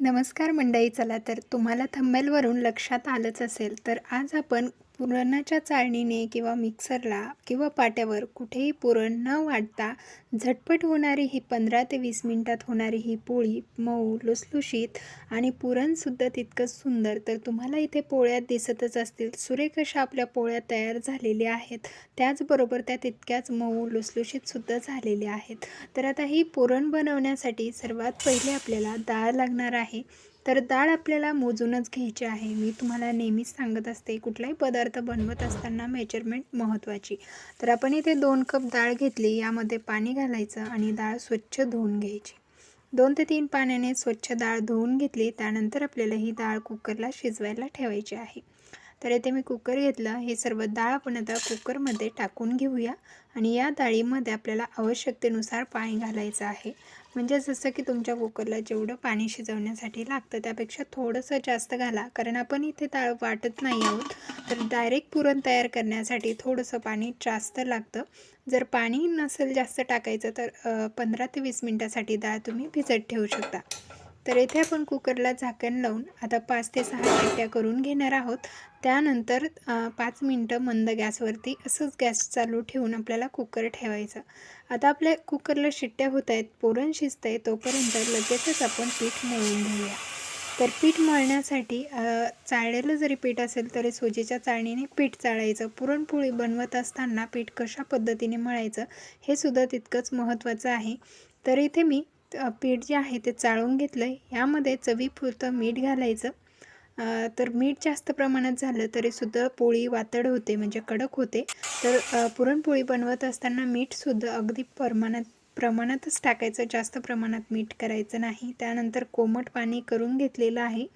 नमस्कार मंडळी चला तर तुम्हाला थंबेलवरून लक्षात आलंच असेल तर आज आपण पुरणाच्या चाळणीने किंवा मिक्सरला किंवा पाट्यावर कुठेही पुरण न वाटता झटपट होणारी ही पंधरा ते वीस मिनटात होणारी ही पोळी मऊ लुसलुशीत आणि पुरणसुद्धा तितकंच सुंदर. तर तुम्हाला इथे पोळ्यात दिसतच असतील. सुरेख अशा आपल्या पोळ्या तयार झालेल्या आहेत. त्याचबरोबर त्या तितक्याच मऊ लुसलुशीतसुद्धा झालेल्या आहेत. तर आता ही पुरण बनवण्यासाठी सर्वात पहिले आपल्याला डाळ लागणार आहे. तर डाळ आपल्याला मोजूनच घ्यायची आहे. मी तुम्हाला नेहमीच सांगत असते कुठलाही पदार्थ बनवत असताना मेजरमेंट महत्त्वाची. तर आपण इथे दोन कप डाळ घेतली यामध्ये पाणी घालायचं आणि डाळ स्वच्छ धुवून घ्यायची. दोन ते तीन पाण्याने स्वच्छ डाळ धुवून घेतली त्यानंतर आपल्याला ही डाळ कुकरला शिजवायला ठेवायची आहे. तर इथे मी कुकर घेतलं हे सर्व डाळ आपण आता कुकरमध्ये टाकून घेऊया आणि या डाळीमध्ये आपल्याला आवश्यकतेनुसार पाणी घालायचं आहे. म्हणजे जसं की तुमच्या कुकरला जेवढं पाणी शिजवण्यासाठी लागतं त्यापेक्षा थोडंसं जास्त घाला. कारण आपण इथे डाळ वाटत नाही आहोत तर डायरेक्ट पुरण तयार करण्यासाठी थोडंसं पाणी जास्त लागतं. जर पाणी नसेल जास्त टाकायचं तर पंधरा ते वीस मिनटासाठी डाळ तुम्ही भिजत ठेवू शकता. तर येथे आपण कुकरला झाकण लावून आता पाच ते सहा शिट्ट्या करून घेणार आहोत. त्यानंतर पाच मिनटं मंद गॅसवरती असंच गॅस चालू ठेवून आपल्याला कुकर ठेवायचं. आता आपल्या कुकरला शिट्ट्या होत आहेत पुरण शिजत आहे तोपर्यंत लगेचच आपण पीठ मळून घेऊया. तर पीठ मळण्यासाठी चाळलेलं जरी पीठ असेल तरी सोजीच्या चाळणीने पीठ चाळायचं. पुरणपोळी बनवत असताना पीठ कशा पद्धतीने मळायचं हे सुद्धा तितकंच महत्त्वाचं आहे. तर इथे मी पीठ जे आहे ते चाळून घेतलं आहे यामध्ये चवीपुरतं मीठ घालायचं. तर मीठ जास्त प्रमाणात झालं तरीसुद्धा पोळी वातड होते म्हणजे कडक होते. तर पुरणपोळी बनवत असताना मीठसुद्धा अगदी प्रमाणात प्रमाणातच टाकायचं. जास्त प्रमाणात मीठ करायचं नाही. त्यानंतर कोमट पाणी करून घेतलेलं आहे.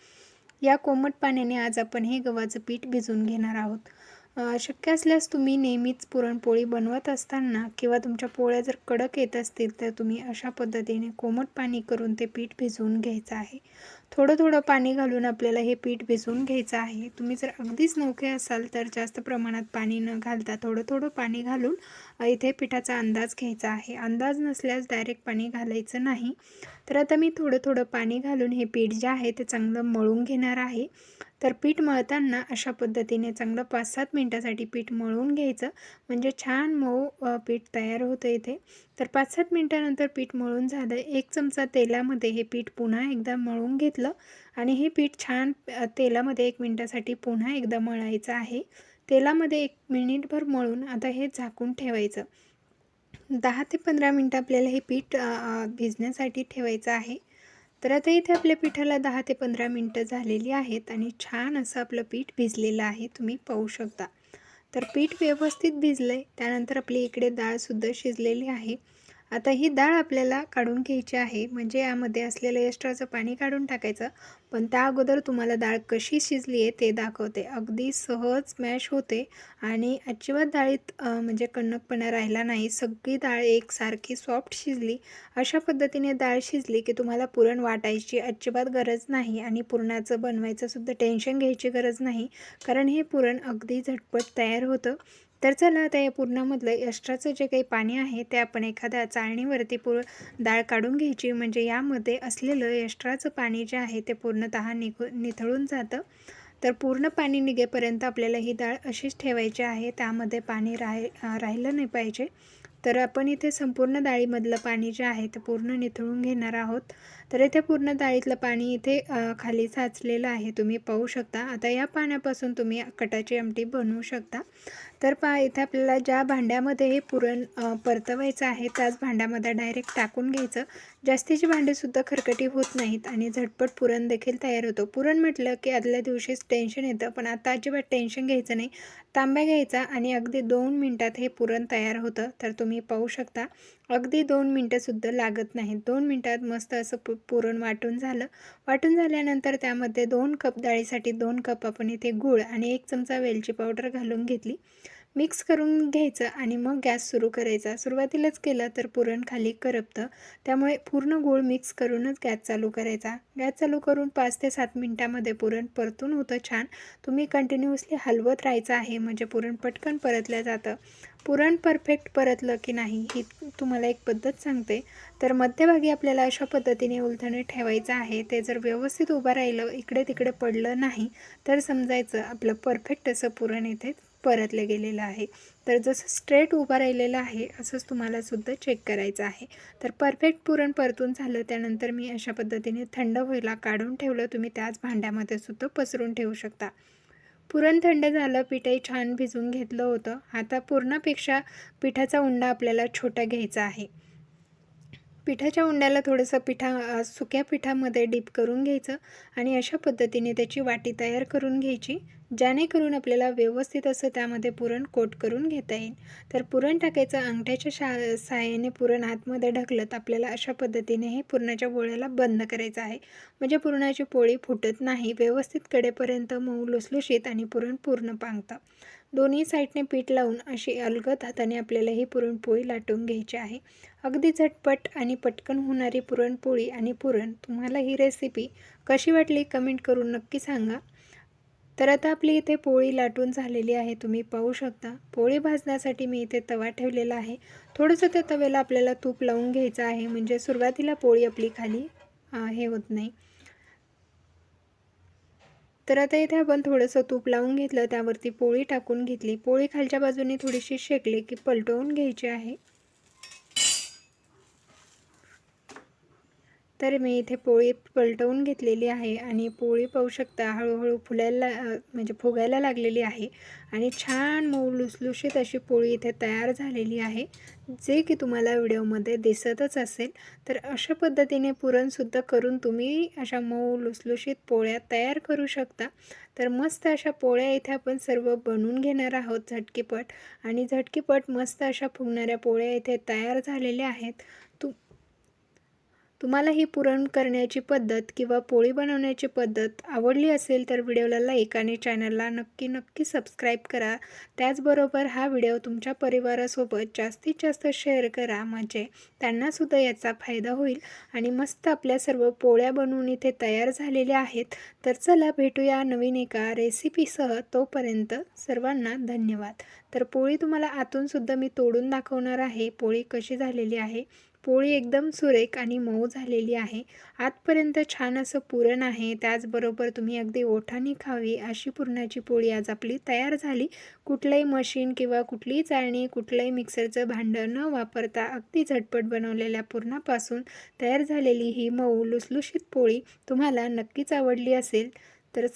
या कोमट पाण्याने आज आपण हे गव्हाचं पीठ भिजवून घेणार आहोत. शक्य असल्यास तुम्ही नेहमीच पुरणपोळी बनवत असताना किंवा तुमच्या पोळ्या जर कडक येत असतील तर तुम्ही अशा पद्धतीने कोमट पाणी करून ते पीठ भिजवून घ्यायचं आहे. थोडं थोडं पाणी घालून आपल्याला हे पीठ भिजवून घ्यायचं आहे. तुम्ही जर अगदीच नौके असाल तर जास्त प्रमाणात पाणी न घालता थोडं थोडं पाणी घालून इथे पिठाचा अंदाज घ्यायचा आहे. अंदाज नसल्यास डायरेक्ट पाणी घालायचं नाही. तर आता मी थोडं थोडं पाणी घालून हे पीठ जे आहे ते चांगलं मळून घेणार आहे. तर पीठ मळताना अशा पद्धतीने चांगलं पाच सात मिनटासाठी पीठ मळून घ्यायचं. म्हणजे छान मऊ पीठ तयार होतं इथे. तर पाच सात मिनटानंतर पीठ मळून झालं. एक चमचा तेलामध्ये हे पीठ पुन्हा एकदा मळून घेतलं. आणि हे पीठ छान तेलामध्ये एक मिनटासाठी पुन्हा एकदा मळायचं आहे. तेलामध्ये एक मिनिटभर मळून आता हे झाकून ठेवायचं. दहा ते पंधरा मिनटं आपल्याला हे पीठ भिजण्यासाठी ठेवायचं आहे. तर आता इथे आपल्या पिठाला दहा ते पंधरा मिनटं झालेली आहेत आणि छान असं आपलं पीठ भिजलेलं आहे तुम्ही पाहू शकता. तर पीठ व्यवस्थित भिजलं आहे त्यानंतर आपली इकडे डाळसुद्धा शिजलेली आहे. आता ही डाळ आपल्याला काढून घ्यायची आहे. म्हणजे यामध्ये असलेलं एक्स्ट्राचं पाणी काढून टाकायचं. पण त्या अगोदर तुम्हाला डाळ कशी शिजली आहे ते दाखवते. अगदी सहज मॅश होते. आणि अजिबात डाळीत म्हणजे कणकपणा राहिला नाही. सगळी डाळ एकसारखी सॉफ्ट शिजली. अशा पद्धतीने डाळ शिजली की तुम्हाला पुरण वाटायची अजिबात गरज नाही. आणि पुरणाचं बनवायचं सुद्धा टेन्शन घ्यायची गरज नाही. कारण हे पुरण अगदी झटपट तयार होतं. तर चला आता या पुरणामधलं एक्स्ट्राचं जे काही पाणी आहे ते आपण एखाद्या चाळणीवरती पूर डाळ काढून घ्यायची. म्हणजे यामध्ये असलेलं एक्स्ट्राचं पाणी जे आहे ते पूर्णतः निघू निथळून जातं. तर पूर्ण पाणी निघेपर्यंत आपल्याला ही डाळ अशीच ठेवायची आहे. त्यामध्ये पाणी राहि राहिलं नाही पाहिजे. तर आपण इथे संपूर्ण डाळीमधलं पाणी जे आहे ते पूर्ण निथळून घेणार आहोत. तर इथे पूर्ण डाळीतलं पाणी इथे खाली साचलेलं आहे. तुम्ही पाहू शकता. आता या पाण्यापासून तुम्ही कटाची आमटी बनवू शकता. तर पहा इथे आपल्याला ज्या भांड्यामध्ये हे पुरण परतवायचं आहे त्याच भांड्यामध्ये डायरेक्ट टाकून घ्यायचं. जास्तीची भांडेसुद्धा खरकटी होत नाहीत आणि झटपट पुरण देखील तयार होतो. पुरण म्हटलं की आदल्या दिवशीच टेन्शन येतं पण आता अजिबात टेन्शन घ्यायचं नाही. तांब्या घ्यायचा आणि अगदी दोन मिनटात हे पुरण तयार होतं तर तुम्ही पाहू शकता. अगदी दोन मिनटंसुद्धा लागत नाहीत. दोन मिनटात मस्त असं पु पुरण वाटून झालं. वाटून झाल्यानंतर त्यामध्ये दोन कप डाळीसाठी दोन कप आपण इथे गूळ आणि एक चमचा वेलची पावडर घालून घेतली. मिक्स करून घ्यायचं आणि मग गॅस सुरू करायचा. सुरुवातीलाच केलं तर पुरण खाली करपतं. त्यामुळे पूर्ण गूळ मिक्स करूनच गॅस चालू करायचा. गॅस चालू करून पाच ते सात मिनटामध्ये पुरण परतून होतं छान. तुम्ही कंटिन्युअसली हलवत राहायचं आहे म्हणजे पुरण पटकन परतलं जातं. पुरण परफेक्ट परतलं की नाही ही तुम्हाला एक पद्धत सांगते. तर मध्यभागी आपल्याला अशा पद्धतीने उलथणे ठेवायचं आहे. ते जर व्यवस्थित उभं राहिलं इकडे तिकडे पडलं नाही तर समजायचं आपलं परफेक्ट असं पुरण येते परतलं गेलेलं आहे. तर जसं स्ट्रेट उभं राहिलेलं आहे असंच तुम्हाला सुद्धा चेक करायचं आहे. तर परफेक्ट पुरण परतून झालं त्यानंतर मी अशा पद्धतीने थंड व्हायला काढून ठेवलं. तुम्ही त्याच भांड्यामध्ये सुद्धा पसरून ठेवू शकता. पुरण थंड झालं पिठही छान भिजून घेतलं होतं. आता पुरणापेक्षा पिठाचा उंडा आपल्याला छोटा घ्यायचा आहे. पिठाच्या उंड्याला थोडंसं पिठा सुक्या पिठामध्ये डीप करून घ्यायचं आणि अशा पद्धतीने त्याची वाटी तयार करून घ्यायची. जेणेकरून आपल्याला व्यवस्थित असं त्यामध्ये पुरण कोट करून घेता येईल. तर पुरण टाकायचं अंगठ्याच्या शा साहाय्याने पुरण आतमध्ये ढकलत आपल्याला अशा पद्धतीने हे पुरणाच्या पोळ्याला बंद करायचं आहे. म्हणजे पुरणाची पोळी फुटत नाही व्यवस्थित कडेपर्यंत मऊ लुसलुशीत आणि पुरण पूर्ण पांगतं. दोन्ही साईडने पीठ लावून अशी अलगद हाताने आपल्याला ही पुरणपोळी लाटून घ्यायची आहे. अगदी झटपट आणि पटकन होणारी पुरणपोळी आणि पुरण तुम्हाला ही रेसिपी कशी वाटली कमेंट करून नक्की सांगा. तर आता आपली इथे पोळी लाटून झालेली आहे तुम्ही पाहू शकता. पोळी भाजण्यासाठी मी इथे तवा ठेवलेला आहे. थोडंसं त्या तव्याला आपल्याला तूप लावून घ्यायचं आहे म्हणजे सुरुवातीला पोळी आपली खाली हे होत नाही. तर आता इथे आपण थोडंसं तूप लावून घेतलं त्यावरती पोळी टाकून घेतली. पोळी खालच्या बाजूने थोडीशी शेकली की पलटवून घ्यायची आहे. तर मी इथे पोळी पलटवून घेतलेली आहे आणि पोळी पाहू शकता हळूहळू फुलायला म्हणजे फुगायला लागलेली आहे. आणि छान मऊ लुसलुशीत अशी पोळी इथे तयार झालेली आहे. जे की तुम्हाला व्हिडिओमध्ये दिसतच असेल. तर अशा पद्धतीने पुरणसुद्धा करून तुम्ही अशा मऊ लुसलुशीत पोळ्या तयार करू शकता. तर मस्त अशा पोळ्या इथे आपण सर्व बनवून घेणार आहोत झटकीपट. आणि झटकीपट मस्त अशा फुगणाऱ्या पोळ्या इथे तयार झालेल्या आहेत. तू तुम्हाला ही पुरण करण्याची पद्धत किंवा पोळी बनवण्याची पद्धत आवडली असेल तर व्हिडिओला लाईक आणि चॅनलला नक्की नक्की सबस्क्राईब करा. त्याचबरोबर हा व्हिडिओ तुमच्या परिवारासोबत जास्तीत जास्त शेअर करा. म्हणजे त्यांनासुद्धा याचा फायदा होईल. आणि मस्त आपल्या सर्व पोळ्या बनवून इथे तयार झालेल्या आहेत. तर चला भेटूया नवीन एका रेसिपीसह तोपर्यंत सर्वांना धन्यवाद. तर पोळी तुम्हाला आतूनसुद्धा मी तोडून दाखवणार आहे. पोळी कशी झालेली आहे? पोळी एकदम सुरेख आणि मऊ झालेली आहे. आतपर्यंत छान असं पुरण आहे. त्याचबरोबर तुम्ही अगदी ओठाने खावी अशी पुरणाची पोळी आज आपली तयार झाली. कुठलंही मशीन किंवा कुठलीही चाळणी कुठलंही मिक्सरचं भांडं न वापरता अगदी झटपट बनवलेल्या पुरणापासून तयार झालेली ही मऊ लुसलुशीत पोळी तुम्हाला नक्कीच आवडली असेल. तर